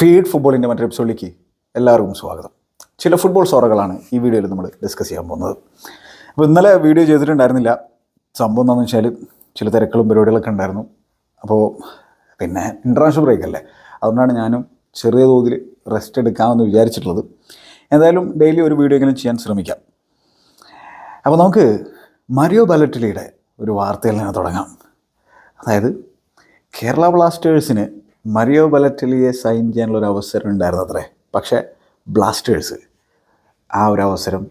Feed ഫുട്ബോളിന്റെ മറ്റൊരു എപ്പിസോഡിലേക്ക് എല്ലാവർക്കും സ്വാഗതം. ചില ഫുട്ബോൾ സോറകളാണ് ഈ വീഡിയോയിൽ നമ്മൾ ഡിസ്കസ് ചെയ്യാൻ പോകുന്നത്. അപ്പോൾ ഇന്നലെ വീഡിയോ ചെയ്തിട്ടുണ്ടായിരുന്നില്ല. സംഭവം എന്താണെന്ന് വെച്ചാൽ ചില തിരക്കുകളും പരിപാടികളൊക്കെ ഉണ്ടായിരുന്നു. അപ്പോൾ പിന്നെ ഇന്റർനാഷണൽ ബ്രേക്ക് അല്ലേ? അതുകൊണ്ടാണ് ഞാനും ചെറിയ തോതിൽ റെസ്റ്റ് എടുക്കാമെന്ന് വിചാരിച്ചിട്ടുള്ളത്. എന്തായാലും ഡെയിലി ഒരു വീഡിയോ എങ്കിലും ചെയ്യാൻ ശ്രമിക്കാം. അപ്പോൾ നമുക്ക് മരിയോ ബലറ്റിലിയുടെ ഒരു വാർത്തയിൽ നിന്ന് തുടങ്ങാം. അതായത് കേരള ബ്ലാസ്റ്റേഴ്സിന് മരിയോ ബലറ്റലിയെ സൈൻ ചെയ്യാനുള്ള ഒരു അവസരം ഉണ്ടായിരുന്നു അത്രേ പക്ഷേ ബ്ലാസ്റ്റേഴ്സ് ആ ഒരു അവസരം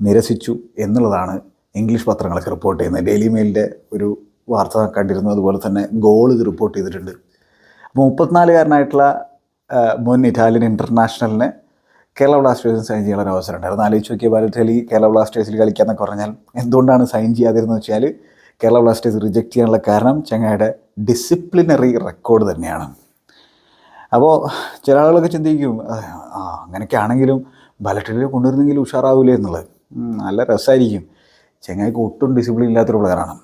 നിരസിച്ചു എന്നുള്ളതാണ് ഇംഗ്ലീഷ് പത്രങ്ങളൊക്കെ റിപ്പോർട്ട് ചെയ്യുന്നത്. ഡെയിലി മെയിലിന്റെ ഒരു വാർത്ത കണ്ടിരുന്നു. അതുപോലെ തന്നെ ഗോൾ ഇത് റിപ്പോർട്ട് ചെയ്തിട്ടുണ്ട്. അപ്പോൾ മുപ്പത്തിനാലുകാരനായിട്ടുള്ള മുൻ ഇറ്റാലിയൻ ഇന്റർനാഷണലിനെ കേരള ബ്ലാസ്റ്റേഴ്സിന് സൈൻ ചെയ്യാനുള്ള ഒരു അവസരം ഉണ്ടായിരുന്നു. ആലോചിച്ച് നോക്കിയ ബാലറ്റലി കേരള ബ്ലാസ്റ്റേഴ്സിൽ കളിക്കാന്നൊക്കെ പറഞ്ഞാൽ എന്തുകൊണ്ടാണ് സൈൻ ചെയ്യാതിരുന്നത് വെച്ചാൽ കേരള ബ്ലാസ്റ്റേഴ്സ് റിജക്റ്റ് ചെയ്യാനുള്ള കാരണം ചങ്ങായുടെ ഡിസിപ്ലിനറി റെക്കോർഡ് തന്നെയാണ്. അപ്പോൾ ചില ആളുകളൊക്കെ ചിന്തിക്കും "ആ, അങ്ങനെയൊക്കെ ആണെങ്കിലും ബലറ്റിൽ കൊണ്ടുവരുന്നെങ്കിൽ ഉഷാറാവില്ലേ എന്നുള്ളത്. നല്ല രസമായിരിക്കും ചെങ്ങായിക്ക് ഒട്ടും ഡിസിപ്ലിൻ ഇല്ലാത്തൊരു പ്ലെയറാണ്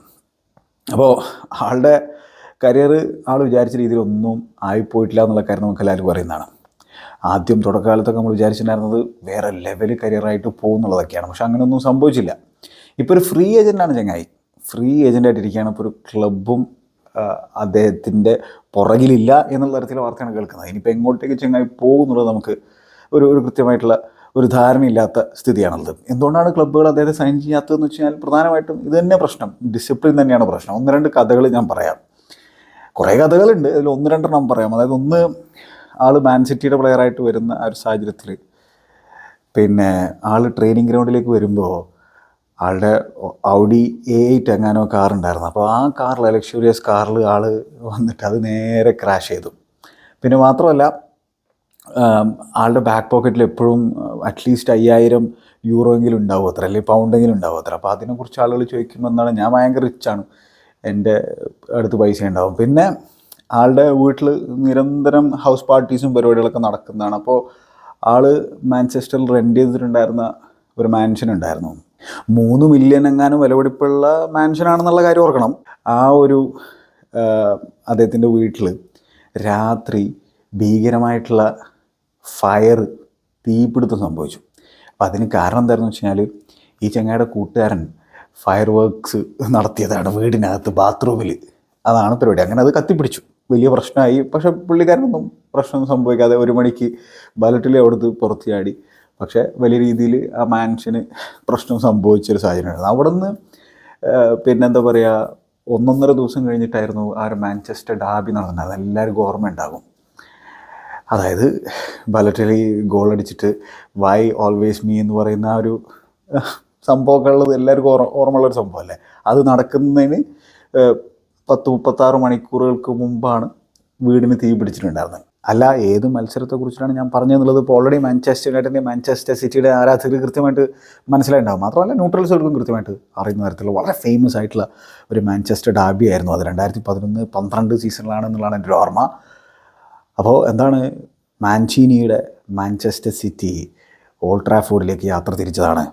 അപ്പോൾ ആളുടെ കരിയർ ആൾ വിചാരിച്ച രീതിയിലൊന്നും ആയിപ്പോയിട്ടില്ല എന്നുള്ള കാര്യം നമുക്ക് എല്ലാവർക്കും പറയുന്നതാണ് ആദ്യം തുടക്കകാലത്തൊക്കെ നമ്മൾ വിചാരിച്ചിട്ടുണ്ടായിരുന്നത് വേറെ ലെവൽ കരിയറായിട്ട് പോകും എന്നുള്ളതൊക്കെയാണ്. പക്ഷെ അങ്ങനെയൊന്നും സംഭവിച്ചില്ല. ഇപ്പോൾ ഒരു ഫ്രീ ഏജന്റാണ് ചങ്ങായി. ഫ്രീ ഏജന്റായിട്ടിരിക്കുകയാണ് ഇപ്പോൾ ഒരു ക്ലബും അദ്ദേഹത്തിന്റെ പുറകിലില്ല എന്നുള്ള തരത്തിലുള്ള വാർത്തയാണ് കേൾക്കുന്നത്. ഇനിയിപ്പോൾ എങ്ങോട്ടേക്ക് ചെങ്ങായി പോകുന്നുള്ളത് നമുക്ക് ഒരു ഒരു കൃത്യമായിട്ടുള്ള ഒരു ധാരണയില്ലാത്ത സ്ഥിതിയാണുള്ളത്. എന്തുകൊണ്ടാണ് ക്ലബ്ബുകൾ അദ്ദേഹത്തെ സൈൻ ചെയ്യാത്തതെന്ന് വെച്ച് കഴിഞ്ഞാൽ പ്രധാനമായിട്ടും ഇത് തന്നെ പ്രശ്നം. ഡിസിപ്ലിൻ തന്നെയാണ് പ്രശ്നം. ഒന്ന് രണ്ട് കഥകൾ ഞാൻ പറയാം. കുറേ കഥകളുണ്ട്. അതിൽ ഒന്ന് രണ്ടെണ്ണം പറയാം. അതായത് ഒന്ന് ആൾ മാൻ സിറ്റിയുടെ പ്ലെയറായിട്ട് വരുന്ന ആ ഒരു സാഹചര്യത്തിൽ പിന്നെ ആൾ ട്രെയിനിങ് ഗ്രൗണ്ടിലേക്ക് വരുമ്പോൾ ആളുടെ ഔഡി എ എയ്റ്റ് എങ്ങാനോ കാറുണ്ടായിരുന്നു അപ്പോൾ ആ കാറിൽ ലക്ഷൂറിയസ് കാറിൽ ആൾ വന്നിട്ട് അത് നേരെ ക്രാഷ് ചെയ്തു. പിന്നെ മാത്രമല്ല ആളുടെ ബാക്ക് പോക്കറ്റിൽ എപ്പോഴും അറ്റ്ലീസ്റ്റ് അയ്യായിരം യൂറോ എങ്കിലും ഉണ്ടാവും അത്ര അല്ലെങ്കിൽ പൗണ്ടെങ്കിലും ഉണ്ടാവും അത്ര. അപ്പോൾ അതിനെക്കുറിച്ച് ആളുകൾ ചോദിക്കുമ്പോൾ എന്താണ് ഞാൻ ഭയങ്കര റിച്ചാണ് എന്റെ അടുത്ത് പൈസ ഉണ്ടാവും. പിന്നെ ആളുടെ വീട്ടിൽ നിരന്തരം ഹൗസ് പാർട്ടീസും പരിപാടികളൊക്കെ നടക്കുന്നതാണ്. അപ്പോൾ ആൾ മാഞ്ചസ്റ്ററിൽ റെന്റ് ചെയ്തിട്ടുണ്ടായിരുന്ന ഒരു മാൻഷൻ ഉണ്ടായിരുന്നു. മൂന്ന് മില്യൺ എങ്ങാനും വിലപിടിപ്പുള്ള മാൻഷനാണെന്നുള്ള കാര്യം ഓർക്കണം. ആ ഒരു അദ്ദേഹത്തിന്റെ വീട്ടിൽ രാത്രി ഭീകരമായിട്ടുള്ള ഫയർ തീപിടുത്തം സംഭവിച്ചു. അപ്പം അതിന് കാരണം എന്തായിരുന്നു വെച്ച് കഴിഞ്ഞാൽ ഈ ചങ്ങായുടെ കൂട്ടുകാരൻ ഫയർ വർക്ക്സ് നടത്തിയതാണ് വീടിനകത്ത് ബാത്റൂമിൽ അതാണ് പരിപാടി. അങ്ങനെ അത് കത്തിപ്പിടിച്ചു. വലിയ പ്രശ്നമായി. പക്ഷേ പുള്ളിക്കാരനൊന്നും പ്രശ്നം സംഭവിക്കാതെ ഒരു മണിക്ക് ബാലറ്റിൽ അവിടുത്തെ പുറത്ത് ചാടി പക്ഷേ വലിയ രീതിയിൽ ആ മാൻഷന് പ്രശ്നം സംഭവിച്ചൊരു സാഹചര്യമായിരുന്നു അവിടെ നിന്ന് പിന്നെന്താ പറയുക ഒന്നൊന്നര ദിവസം കഴിഞ്ഞിട്ടായിരുന്നു ആ ഒരു മാഞ്ചസ്റ്റർ ഡാബി നടന്നത്. അതെല്ലാവർക്കും ഓർമ്മ ഉണ്ടാകും. അതായത് ബലറ്റലി ഗോൾ അടിച്ചിട്ട് വൈ ഓൾവേസ് മീ എന്ന് പറയുന്ന ആ ഒരു സംഭവമൊക്കെ ഉള്ളത് എല്ലാവർക്കും ഓർമ്മ ഓർമ്മയുള്ളൊരു സംഭവമല്ലേ? അത് നടക്കുന്നതിന് പത്ത് മുപ്പത്താറ് മണിക്കൂറുകൾക്ക് മുമ്പാണ് വീടിന് തീ പിടിച്ചിട്ടുണ്ടായിരുന്നത്. അല്ല ഏത് മത്സരത്തെക്കുറിച്ചിട്ടാണ് ഞാൻ പറഞ്ഞതെന്നുള്ളത് ഇപ്പോൾ ഓൾറെഡി മാഞ്ചസ്റ്റർ യുണൈറ്റഡിന്റെ മാഞ്ചസ്റ്റർ സിറ്റിയുടെ ആരാധകർ കൃത്യമായിട്ട് മനസ്സിലായിണ്ടാവും മാത്രമല്ല ന്യൂട്രൽസ് എടുക്കും കൃത്യമായിട്ട് അറിയുന്ന തരത്തിലുള്ള വളരെ ഫേമസ് ആയിട്ടുള്ള ഒരു മാഞ്ചസ്റ്റർ ഡാബി ആയിരുന്നു അത്. രണ്ടായിരത്തി പതിനൊന്ന് പന്ത്രണ്ട് സീസണിലാണെന്നുള്ളതാണ് എന്റെ ഓർമ്മ. അപ്പോൾ എന്താണ് മാൻചീനിയുടെ മാഞ്ചസ്റ്റർ സിറ്റി ഓൾഡ് ട്രാഫോർഡിലേക്ക് യാത്ര തിരിച്ചതാണ്.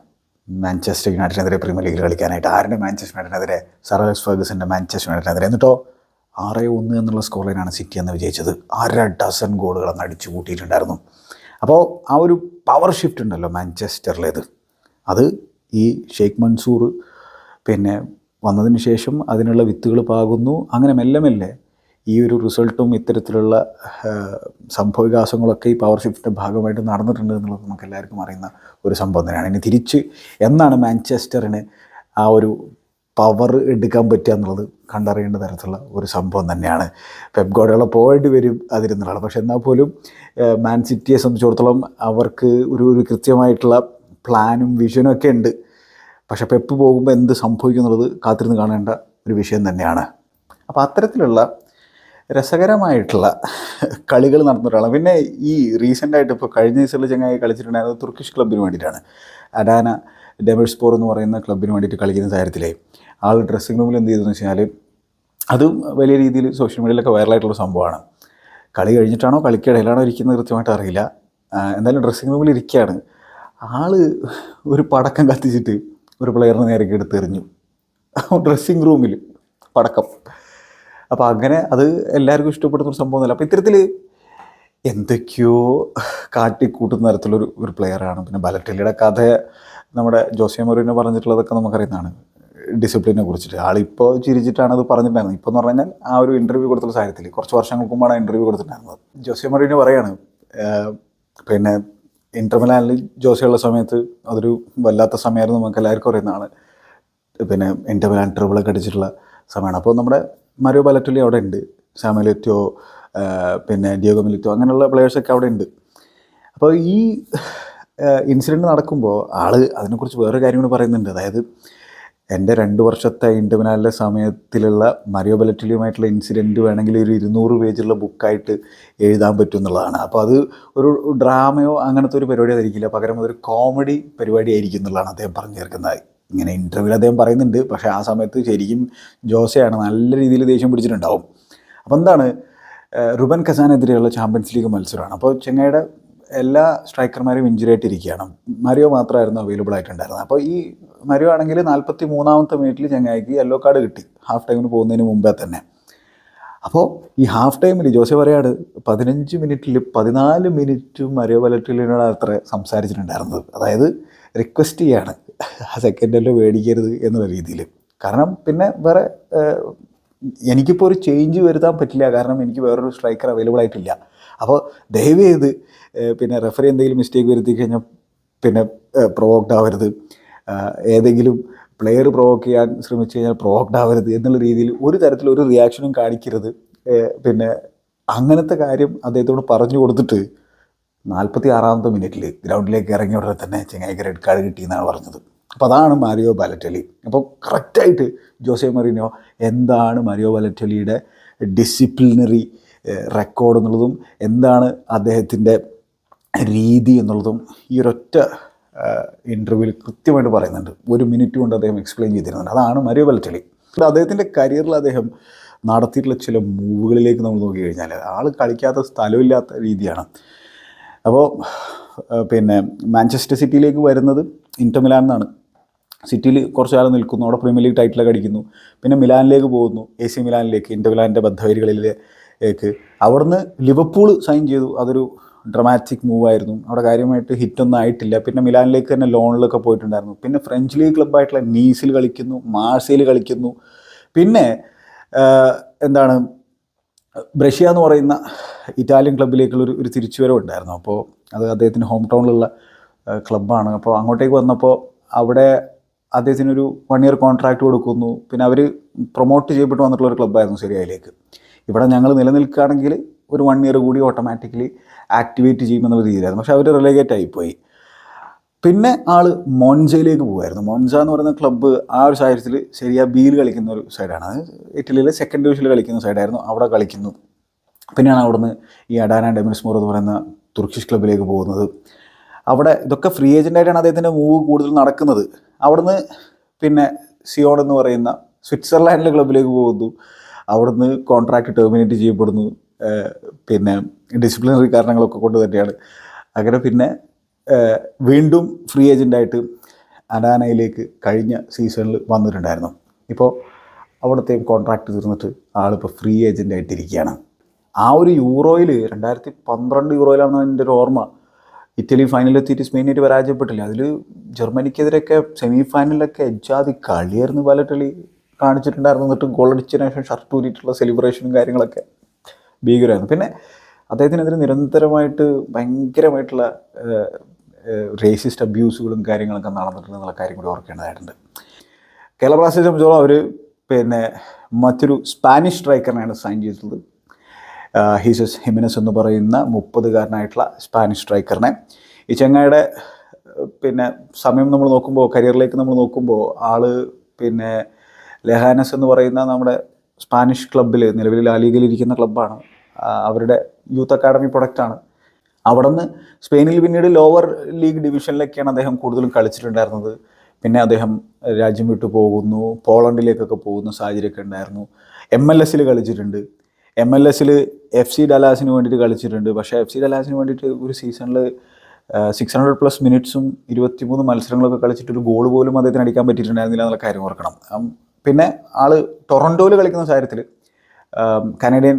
മാഞ്ചസ്റ്റർ യുണൈറ്റഡിനെതിരെ പ്രീമിയർ ലീഗിൽ കളിക്കാനായിട്ട് ആരുടെ മാഞ്ചസ്റ്റർ യുണൈറ്റഡിനെതിരെ സർ അലക്സ് ഫെർഗസിന്റെ മാഞ്ചസ്റ്റർ യുണൈറ്റഡിനെതിരെ എന്നിട്ടോ? ആറ് ഒന്ന് എന്നുള്ള സ്കോർ ലൈനാണ് സിറ്റി എന്ന് വിജയിച്ചത്. അര ഡസൺ ഗോളുകൾ അങ്ങ് അടിച്ചു കൂട്ടിയിട്ടുണ്ടായിരുന്നു. അപ്പോൾ ആ ഒരു പവർ ഷിഫ്റ്റ് ഉണ്ടല്ലോ മാഞ്ചസ്റ്ററിലേത്. അത് ഈ ഷെയ്ഖ് മൻസൂർ പിന്നെ വന്നതിന് ശേഷം അതിനുള്ള വിത്തുകൾ പാകുന്നു. അങ്ങനെ മെല്ലെ മെല്ലെ ഈ ഒരു റിസൾട്ടും ഇത്തരത്തിലുള്ള സംഭവവികാസങ്ങളൊക്കെ ഈ പവർ ഷിഫ്റ്റിന്റെ ഭാഗമായിട്ട് നടന്നിട്ടുണ്ട് എന്നുള്ളത് നമുക്ക് എല്ലാവർക്കും അറിയുന്ന ഒരു സംഭവം തന്നെയാണ്. ഇനി തിരിച്ച് എന്നാണ് മാഞ്ചസ്റ്ററിന് ആ ഒരു പവർ എടുക്കാൻ പറ്റുക എന്നുള്ളത് കണ്ടറിയേണ്ട തരത്തിലുള്ള ഒരു സംഭവം തന്നെയാണ്. പെപ് ഗോഡകളെ പോയിട്ട് വരും അതിരുന്നതാണ് പക്ഷേ എന്നാൽ പോലും മാൻ സിറ്റിയെ സംബന്ധിച്ചിടത്തോളം അവർക്ക് ഒരു ഒരു കൃത്യമായിട്ടുള്ള പ്ലാനും വിഷനും ഒക്കെ ഉണ്ട്. പക്ഷേ പെപ്പ് പോകുമ്പോൾ എന്ത് സംഭവിക്കും എന്നുള്ളത് കാത്തിരുന്ന് കാണേണ്ട ഒരു വിഷയം തന്നെയാണ്. അപ്പോൾ അത്തരത്തിലുള്ള രസകരമായിട്ടുള്ള കളികൾ നടന്ന ഒരാളാണ്. പിന്നെ ഈ റീസെന്റായിട്ട് ഇപ്പോൾ കഴിഞ്ഞ ദിവസത്തിൽ ചങ്ങായി കളിച്ചിട്ടുണ്ടായിരുന്നത് തുർക്കിഷ് ക്ലബിന് വേണ്ടിയിട്ടാണ്. അഡാന ഡെമിൾസ്പോർ എന്ന് പറയുന്ന ക്ലബിന് വേണ്ടിയിട്ട് കളിക്കുന്ന കാര്യത്തിലേ ആൾ ഡ്രസ്സിംഗ് റൂമിൽ എന്ത് ചെയ്തെന്ന് വെച്ചാൽ അതും വലിയ രീതിയിൽ സോഷ്യൽ മീഡിയയിലൊക്കെ വൈറലായിട്ടുള്ള സംഭവമാണ്. കളി കഴിഞ്ഞിട്ടാണോ കളിക്കിടയിലാണോ ഇരിക്കുന്നത് കൃത്യമായിട്ട് അറിയില്ല. എന്തായാലും ഡ്രസ്സിംഗ് റൂമിൽ ഇരിക്കുകയാണ് ആൾ ഒരു പടക്കം കത്തിച്ചിട്ട് ഒരു പ്ലെയറിനെ നേരെ എടുത്തെറിഞ്ഞു ഡ്രസ്സിംഗ് റൂമിൽ പടക്കം. അപ്പോൾ അങ്ങനെ അത് എല്ലാവർക്കും ഇഷ്ടപ്പെടുന്ന ഒരു സംഭവമൊന്നുമല്ല അപ്പോൾ ഇത്തരത്തിൽ എന്തൊക്കെയോ കാട്ടിക്കൂട്ടുന്ന തരത്തിലൊരു ഒരു പ്ലെയറാണ് പിന്നെ ബലറ്റലിയുടെ കഥ നമ്മുടെ ജോസിയ മൊറിനെ പറഞ്ഞിട്ടുള്ളതൊക്കെ നമുക്കറിയുന്നതാണ്. ഡിസിപ്ലിനെ കുറിച്ചിട്ട്. ആളിപ്പോൾ ചിരിച്ചിട്ടാണ് അത് പറഞ്ഞിട്ടുണ്ടായിരുന്നത്. ഇപ്പോൾ എന്ന് പറഞ്ഞാൽ ആ ഒരു ഇന്റർവ്യൂ കൊടുത്തുള്ള സാഹചര്യത്തിൽ കുറച്ച് വർഷങ്ങൾക്ക് മുമ്പാണ് ആ ഇന്റർവ്യൂ കൊടുത്തിട്ടുണ്ടായിരുന്നത്. ജോസിയ മറീനെ പറയാണ് പിന്നെ ഇന്റർമിലാനിൽ ജോസിയുള്ള സമയത്ത് അതൊരു വല്ലാത്ത സമയമായിരുന്നു നമുക്ക് എല്ലാവർക്കും അറിയുന്നതാണ് പിന്നെ എന്റെ മിലാൻ ട്രിബിളൊക്കെ അടിച്ചിട്ടുള്ള സമയമാണ്. അപ്പോൾ നമ്മുടെ മരിയോ ബലറ്റുലി അവിടെ ഉണ്ട്. സാമലിറ്റോ പിന്നെ ഡിയോഗോ മിലിറ്റോ അങ്ങനെയുള്ള പ്ലെയേഴ്സൊക്കെ അവിടെ ഉണ്ട്. അപ്പോൾ ഈ ഇൻസിഡന്റ് നടക്കുമ്പോൾ ആൾ അതിനെക്കുറിച്ച് വേറൊരു കാര്യം കൂടി പറയുന്നുണ്ട്. അതായത് എന്റെ രണ്ട് വർഷത്തെ ഇന്റർമിനാലിന്റെ സമയത്തിലുള്ള മരിയോ ബലറ്റിലിയുമായിട്ടുള്ള ഇൻസിഡന്റ് വേണമെങ്കിൽ ഒരു ഇരുന്നൂറ് പേജുള്ള ബുക്കായിട്ട് എഴുതാൻ പറ്റും എന്നുള്ളതാണ് അപ്പോൾ അത് ഒരു ഡ്രാമയോ അങ്ങനത്തെ ഒരു പരിപാടി ആയിരിക്കില്ല. പകരം അതൊരു കോമഡി പരിപാടി ആയിരിക്കും എന്നുള്ളതാണ് അദ്ദേഹം പറഞ്ഞു ചേർക്കുന്നത്. ഇങ്ങനെ ഇന്റർവ്യൂവിൽ അദ്ദേഹം പറയുന്നുണ്ട്. പക്ഷേ ആ സമയത്ത് ശരിക്കും ജോസയാണ് നല്ല രീതിയിൽ ദേഷ്യം പിടിച്ചിട്ടുണ്ടാവും. അപ്പോൾ എന്താണ്? റുബൻ കസാനെതിരെയുള്ള ചാമ്പ്യൻസ് ലീഗ് മത്സരമാണ്. അപ്പോൾ ചെങ്ങയുടെ എല്ലാ സ്ട്രൈക്കർമാരും ഇഞ്ചുറി ആയിട്ടിരിക്കുകയാണ്. മരിയോ മാത്രമായിരുന്നു അവൈലബിൾ ആയിട്ടുണ്ടായിരുന്നത്. അപ്പോൾ ഈ മരിയോ ആണെങ്കിൽ നാൽപ്പത്തി മൂന്നാമത്തെ മിനിറ്റിൽ ചങ്ങായിക്ക് യെല്ലോ കാർഡ് കിട്ടി. ഹാഫ് ടൈമിന് പോകുന്നതിന് മുമ്പേ തന്നെ. അപ്പോൾ ഈ ഹാഫ് ടൈമിൽ ജോസെ പറയാട് പതിനഞ്ച് മിനിറ്റിൽ പതിനാല് മിനിറ്റും മരിയോ ബലറ്റിലിനോട് അത്ര സംസാരിച്ചിട്ടുണ്ടായിരുന്നത്. അതായത് റിക്വസ്റ്റ് ചെയ്യാണ്. ആ സെക്കൻഡല്ലോ മേടിക്കരുത് എന്നുള്ള രീതിയിൽ കാരണം പിന്നെ വേറെ എനിക്കിപ്പോൾ ഒരു ചേഞ്ച് വരുത്താൻ പറ്റില്ല. കാരണം എനിക്ക് വേറൊരു സ്ട്രൈക്കർ അവൈലബിൾ ആയിട്ടില്ല. അപ്പോൾ ദയവ് ചെയ്ത് പിന്നെ റെഫറി എന്തെങ്കിലും മിസ്റ്റേക്ക് വരുത്തി കഴിഞ്ഞാൽ പിന്നെ പ്രൊവോക്ഡ് ആവരുത്. ഏതെങ്കിലും പ്ലെയർ പ്രൊവോക്ക് ചെയ്യാൻ ശ്രമിച്ചു കഴിഞ്ഞാൽ പ്രൊവോക്ഡ് ആവരുത് എന്നുള്ള രീതിയിൽ ഒരു തരത്തിലൊരു റിയാക്ഷനും കാണിക്കരുത്. പിന്നെ അങ്ങനത്തെ കാര്യം അദ്ദേഹത്തോട് പറഞ്ഞു കൊടുത്തിട്ട് നാൽപ്പത്തി ആറാമത്തെ മിനിറ്റിൽ ഗ്രൗണ്ടിലേക്ക് ഇറങ്ങിയ ഉടനെ തന്നെ ചെങ്ങായിക്ക് റെഡ് കാർഡ് കിട്ടിയെന്നാണ് പറഞ്ഞത്. അപ്പോൾ അതാണ് മാരിയോ ബാലറ്റലി. അപ്പോൾ കറക്റ്റായിട്ട് ജോസെ മറീനോ എന്താണ് മാരിയോ ബാലറ്റലിയുടെ ഡിസിപ്ലിനറി റെക്കോർഡ് എന്നുള്ളതും എന്താണ് അദ്ദേഹത്തിന്റെ രീതി എന്നുള്ളതും ഈ ഒരൊറ്റ ഇന്റർവ്യൂവിൽ കൃത്യമായിട്ട് പറയുന്നുണ്ട്. ഒരു മിനിറ്റ് കൊണ്ട് അദ്ദേഹം എക്സ്പ്ലെയിൻ ചെയ്തിരുന്നുണ്ട്. അതാണ് മരിയോ ബലറ്റലി അദ്ദേഹത്തിന്റെ കരിയറിൽ അദ്ദേഹം നടത്തിയിട്ടുള്ള ചില മൂവുകളിലേക്ക് നമ്മൾ നോക്കി കഴിഞ്ഞാൽ ആൾ കളിക്കാത്ത സ്ഥലമില്ലാത്ത രീതിയാണ്. അപ്പോൾ പിന്നെ മാഞ്ചസ്റ്റർ സിറ്റിയിലേക്ക് വരുന്നത് ഇന്റർ മിലാൻ എന്നാണ് സിറ്റിയിൽ കുറച്ച് കാലം നിൽക്കുന്നു. അവിടെ പ്രീമിയർ ലീഗ് ടൈറ്റിലൊക്കെ അടിക്കുന്നു. പിന്നെ മിലാനിലേക്ക് പോകുന്നു. എ സി മിലാനിലേക്ക് ഇന്റർ മിലാനിന്റെ ബദ്ധവരികളിലേക്ക് അവിടുന്ന് ലിവർപൂൾ സൈൻ ചെയ്തു. അതൊരു ഡ്രമാറ്റിക് മൂവായിരുന്നു അവിടെ കാര്യമായിട്ട് ഹിറ്റൊന്നും ആയിട്ടില്ല. പിന്നെ മിലാനിലേക്ക് തന്നെ ലോണിലൊക്കെ പോയിട്ടുണ്ടായിരുന്നു. പിന്നെ ഫ്രഞ്ച് ലീഗ് ക്ലബ്ബായിട്ടുള്ള നീസിൽ കളിക്കുന്നു മാർസയിൽ കളിക്കുന്നു. പിന്നെ എന്താണ് ബ്രഷ്യ എന്ന് പറയുന്ന ഇറ്റാലിയൻ ക്ലബിലേക്കുള്ള ഒരു ഒരു തിരിച്ചുവരവ് ഉണ്ടായിരുന്നു. അപ്പോൾ അത് അദ്ദേഹത്തിന്റെ ഹോം ടൗണിലുള്ള ക്ലബ്ബാണ് അപ്പോൾ അങ്ങോട്ടേക്ക് വന്നപ്പോൾ അവിടെ അദ്ദേഹത്തിനൊരു വൺ ഇയർ കോൺട്രാക്റ്റ് കൊടുക്കുന്നു. പിന്നെ അവർ പ്രൊമോട്ട് ചെയ്യപ്പെട്ട് വന്നിട്ടുള്ള ഒരു ക്ലബ്ബായിരുന്നു ശരിയായിലേക്ക്. ഇവിടെ ഞങ്ങൾ നിലനിൽക്കുകയാണെങ്കിൽ ഒരു വൺ ഇയർ കൂടി ഓട്ടോമാറ്റിക്കലി ആക്ടിവേറ്റ് ചെയ്യുമെന്നുള്ള രീതിയിലായിരുന്നു. പക്ഷേ അവർ റിലേഗേറ്റ് ആയിപ്പോയി. പിന്നെ ആൾ മോൺജയിലേക്ക് പോകുമായിരുന്നു മോൺജ എന്ന് പറയുന്ന ക്ലബ്ബ് ആ ഒരു സാഹചര്യത്തിൽ ശരിയാ ബിയിൽ കളിക്കുന്ന ഒരു സൈഡാണ് അത് ഇറ്റലിയിലെ സെക്കൻഡ് ഡിവിഷനിൽ കളിക്കുന്ന സൈഡായിരുന്നു അവിടെ കളിക്കുന്നു. പിന്നെയാണ് അവിടുന്ന് ഈ അഡാന ഡെമിനിസ്മോർ എന്ന് പറയുന്ന തുർക്കിഷ് ക്ലബ്ബിലേക്ക് പോകുന്നത്. അവിടെ ഇതൊക്കെ ഫ്രീ ഏജന്റായിട്ടാണ് അദ്ദേഹത്തിന്റെ മൂവ് കൂടുതൽ നടക്കുന്നത്. അവിടുന്ന് പിന്നെ സിയോൺ എന്ന് പറയുന്ന സ്വിറ്റ്സർലാൻഡിലെ ക്ലബ്ബിലേക്ക് പോകുന്നു. അവിടുന്ന് കോൺട്രാക്റ്റ് ടെർമിനേറ്റ് ചെയ്യപ്പെടുന്നു. പിന്നെ ഡിസിപ്ലിനറി കാരണങ്ങളൊക്കെ കൊണ്ട് തന്നെയാണ്. അങ്ങനെ പിന്നെ വീണ്ടും ഫ്രീ ഏജന്റായിട്ട് അനാനയിലേക്ക് കഴിഞ്ഞ സീസണിൽ വന്നിട്ടുണ്ടായിരുന്നു. ഇപ്പോൾ അവിടുത്തെ കോൺട്രാക്റ്റ് തീർന്നിട്ട് ആളിപ്പോൾ ഫ്രീ ഏജന്റ് ആയിട്ടിരിക്കുകയാണ്. ആ ഒരു യൂറോയിൽ രണ്ടായിരത്തി പന്ത്രണ്ട് യൂറോയിലാണ് എന്റെ ഒരു ഓർമ്മ. ഇറ്റലി ഫൈനലിലെത്തിയിട്ട് സ്പെയിനായിട്ട് പരാജയപ്പെട്ടില്ല. അതിൽ ജർമ്മനിക്കെതിരെയൊക്കെ സെമി ഫൈനലിലൊക്കെ എജാതി കളിയായിരുന്നു പല കളി കാണിച്ചിട്ടുണ്ടായിരുന്നു. എന്നിട്ട് ഗോൾ അടിച്ചതിന് ശേഷം ഷർട്ട് ഊരിയിട്ടുള്ള സെലിബ്രേഷനും കാര്യങ്ങളൊക്കെ. ഭീകരമായിരുന്നു. പിന്നെ അദ്ദേഹത്തിനെതിരെ നിരന്തരമായിട്ട് ഭയങ്കരമായിട്ടുള്ള റേസിസ്റ്റ് അബ്യൂസുകളും കാര്യങ്ങളൊക്കെ നടന്നിട്ടുണ്ടെന്നുള്ള കാര്യം കൂടി ഓർക്കേണ്ടതായിട്ടുണ്ട്. കേരള ബ്ലാസ്റ്റേഴ്സ് സംബന്ധിച്ചോളം അവർ പിന്നെ മറ്റൊരു സ്പാനിഷ് സ്ട്രൈക്കറിനെയാണ് സൈൻ ചെയ്തിട്ടുള്ളത്. ഹീസസ് ഹിമിനസ് എന്ന് പറയുന്ന മുപ്പതുകാരനായിട്ടുള്ള സ്പാനിഷ് സ്ട്രൈക്കറിനെ. ഈ ചെങ്ങായുടെ പിന്നെ സമയം നമ്മൾ നോക്കുമ്പോൾ കരിയറിലേക്ക് നമ്മൾ നോക്കുമ്പോൾ ആൾ പിന്നെ ലെഹാനസ് എന്ന് പറയുന്ന നമ്മുടെ സ്പാനിഷ് ക്ലബ്ബിൽ നിലവിൽ ലാലീഗയിൽ ഇരിക്കുന്ന ക്ലബ്ബാണ്. അവരുടെ യൂത്ത് അക്കാഡമി പ്രൊഡക്റ്റാണ് അവിടെ നിന്ന് സ്പെയിനിൽ പിന്നീട് ലോവർ ലീഗ് ഡിവിഷനിലൊക്കെയാണ് അദ്ദേഹം കൂടുതലും കളിച്ചിട്ടുണ്ടായിരുന്നത്. പിന്നെ അദ്ദേഹം രാജ്യം വിട്ടു പോകുന്നു പോളണ്ടിലേക്കൊക്കെ പോകുന്ന സാഹചര്യമൊക്കെ ഉണ്ടായിരുന്നു. എം എൽ എസിൽ കളിച്ചിട്ടുണ്ട്. എം എൽ എസിൽ എഫ് സി ഡലാസിന് വേണ്ടിയിട്ട് കളിച്ചിട്ടുണ്ട്. പക്ഷേ എഫ് സി ഡലാസിന് വേണ്ടിയിട്ട് ഒരു സീസണിൽ സിക്സ് ഹൺഡ്രഡ് പ്ലസ് മിനിറ്റ്സും ഇരുപത്തിമൂന്ന് മത്സരങ്ങളൊക്കെ കളിച്ചിട്ട് ഒരു ഗോൾ പോലും അദ്ദേഹത്തിന് അടിക്കാൻ പറ്റിയിട്ടുണ്ടായിരുന്നില്ല എന്നുള്ള കാര്യം ഓർക്കണം. പിന്നെ ആൾ ടൊറന്റോയിൽ കളിക്കുന്ന സാഹചര്യത്തിൽ കനേഡിയൻ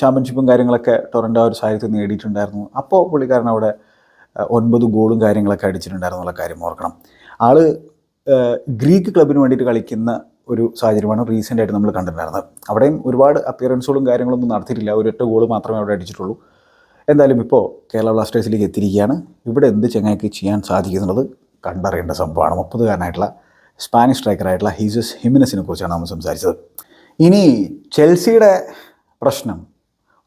ചാമ്പ്യൻഷിപ്പും കാര്യങ്ങളൊക്കെ ടൊറന്റോ ഒരു സാഹചര്യത്തിൽ നേടിയിട്ടുണ്ടായിരുന്നു. അപ്പോൾ പുള്ളിക്കാരൻ അവിടെ ഒൻപത് ഗോളും കാര്യങ്ങളൊക്കെ അടിച്ചിട്ടുണ്ടായിരുന്നു എന്നുള്ള കാര്യം ഓർക്കണം. ആൾ ഗ്രീക്ക് ക്ലബിന് വേണ്ടിയിട്ട് കളിക്കുന്ന ഒരു സാഹചര്യമാണ് റീസെന്റ് ആയിട്ട് നമ്മൾ കണ്ടിട്ടുണ്ടായിരുന്നത്. അവിടെയും ഒരുപാട് അപ്പിയറൻസുകളും കാര്യങ്ങളൊന്നും നടത്തിയിട്ടില്ല. ഒരൊറ്റ ഗോൾ മാത്രമേ അവിടെ അടിച്ചിട്ടുള്ളൂ. എന്തായാലും ഇപ്പോൾ കേരള ബ്ലാസ്റ്റേഴ്സിലേക്ക് എത്തിയിരിക്കുകയാണ്. ഇവിടെ എന്ത് ചെങ്ങായിക്ക് ചെയ്യാൻ സാധിക്കുന്നുള്ളത് കണ്ടറിയേണ്ട സംഭവമാണ്. മുപ്പതുകാരനായിട്ടുള്ള സ്പാനിഷ് സ്ട്രൈക്കറായിട്ടുള്ള ഹീസസ് ഹിമിനസിനെ കുറിച്ചാണ് നമ്മൾ സംസാരിച്ചത്. ഇനി ചെൽസിയുടെ പ്രശ്നം.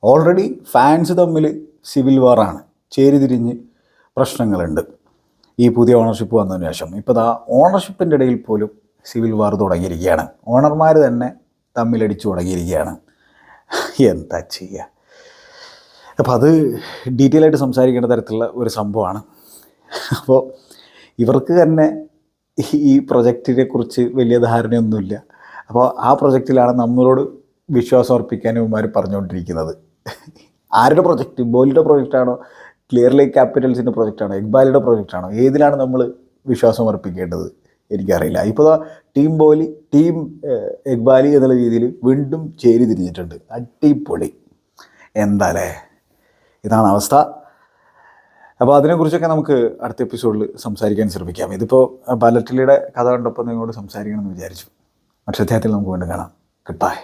ഓൾറെഡി ഫാൻസ് തമ്മിൽ സിവിൽ വാറാണ്. ചേരിതിരിഞ്ഞ് പ്രശ്നങ്ങളുണ്ട്. ഈ പുതിയ ഓണർഷിപ്പ് വന്നതിന് ശേഷം. ഇപ്പോൾ ആ ഓണർഷിപ്പിന്റെ ഇടയിൽ പോലും സിവിൽ വാർ തുടങ്ങിയിരിക്കുകയാണ്. ഓണർമാർ തന്നെ തമ്മിലടിച്ചു തുടങ്ങിയിരിക്കുകയാണ്. എന്താ ചെയ്യുക അപ്പോൾ അത് ഡീറ്റെയിൽ ആയിട്ട് സംസാരിക്കേണ്ട തരത്തിലുള്ള ഒരു സംഭവമാണ്. അപ്പോൾ ഇവർക്ക് തന്നെ ഈ- പ്രൊജക്റ്റിനെ കുറിച്ച് വലിയ ധാരണയൊന്നുമില്ല. അപ്പോൾ ആ പ്രൊജക്റ്റിലാണ് നമ്മളോട് വിശ്വാസം അർപ്പിക്കാൻ ഇവന്മാർ പറഞ്ഞുകൊണ്ടിരിക്കുന്നത്. ആരുടെ പ്രൊജക്റ്റ്? ബോലിയുടെ പ്രൊജക്റ്റാണോ? ക്ലിയർലി ക്യാപിറ്റൽസിന്റെ പ്രൊജക്റ്റാണോ? ഇക്ബാലിയുടെ പ്രൊജക്റ്റാണോ? ഏതിലാണ് നമ്മൾ വിശ്വാസം അർപ്പിക്കേണ്ടത്? എനിക്കറിയില്ല. ഇപ്പോൾ ടീം ബോലി ടീം ഇക്ബാലി എന്നുള്ള രീതിയിൽ വീണ്ടും ചേരി തിരിഞ്ഞിട്ടുണ്ട്. അടിപൊളി. എന്താലേ ഇതാണ് അവസ്ഥ. അപ്പോൾ അതിനെക്കുറിച്ചൊക്കെ നമുക്ക് അടുത്ത എപ്പിസോഡിൽ സംസാരിക്കാൻ ശ്രമിക്കാം. ഇതിപ്പോൾ ബാലറ്റിലിയുടെ കഥ കണ്ടപ്പോൾ നിങ്ങളോട് സംസാരിക്കണമെന്ന് വിചാരിച്ചു. മറ്റു അധ്യായത്തിൽ നമുക്ക് വീണ്ടും കാണാം. Good bye